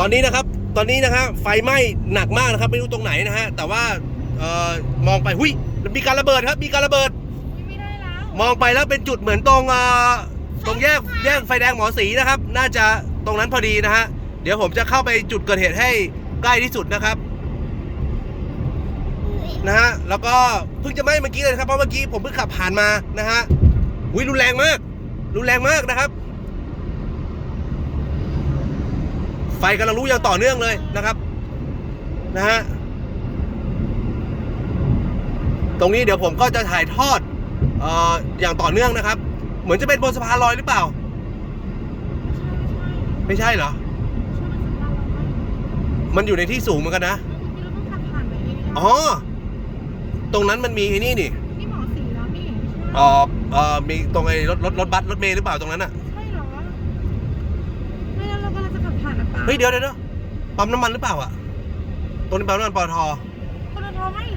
ตอนนี้นะครับ ตอนนี้นะฮะไฟไหม้หนักมากนะครับ ไม่รู้ตรงไหนนะฮะ แต่ว่าเอ่อมองไปหุยมีการระเบิดครับ มีการระเบิด ไม่ได้แล้ว มองไปแล้วเป็นจุดเหมือนตรงเอ่อตรงแยกแยกไฟแดงหมอสีนะครับ น่าจะตรงนั้นพอดีนะฮะ เดี๋ยวผมจะเข้าไปจุดเกิดเหตุให้ใกล้ที่สุดนะครับนะฮะ แล้วก็เพิ่งจะไหม้เมื่อกี้เลยนะครับ เพราะเมื่อกี้ผมเพิ่งขับผ่านมานะฮะหุยรุนแรงมาก รุนแรงมากนะครับ ไฟกำลังลุกอย่างต่อเนื่องเลยนะครับนะฮะตรงนี้เดี๋ยวผมก็จะถ่ายทอดเอ่ออย่างต่อเนื่องนะครับ เหมือนจะเป็นบนสะพานลอยหรือเปล่า ไม่ใช่เหรอ มันอยู่ในที่สูงเหมือนกันนะอ๋อ ตรงนั้นมันมีไอ้นี่นี่นี่หมอสีแล้วนี่เอ่อเอ่อมีตรงไอ้รถรถรถบัสรถเมล์หรือเปล่าตรงนั้นอะ เฮ้ยเดี๋ยวเดี๋ยวเดี๋ยวปั๊มน้ำมันหรือเปล่าอะตรงนี้ปั๊มน้ำมันปตทปตทไม่อีก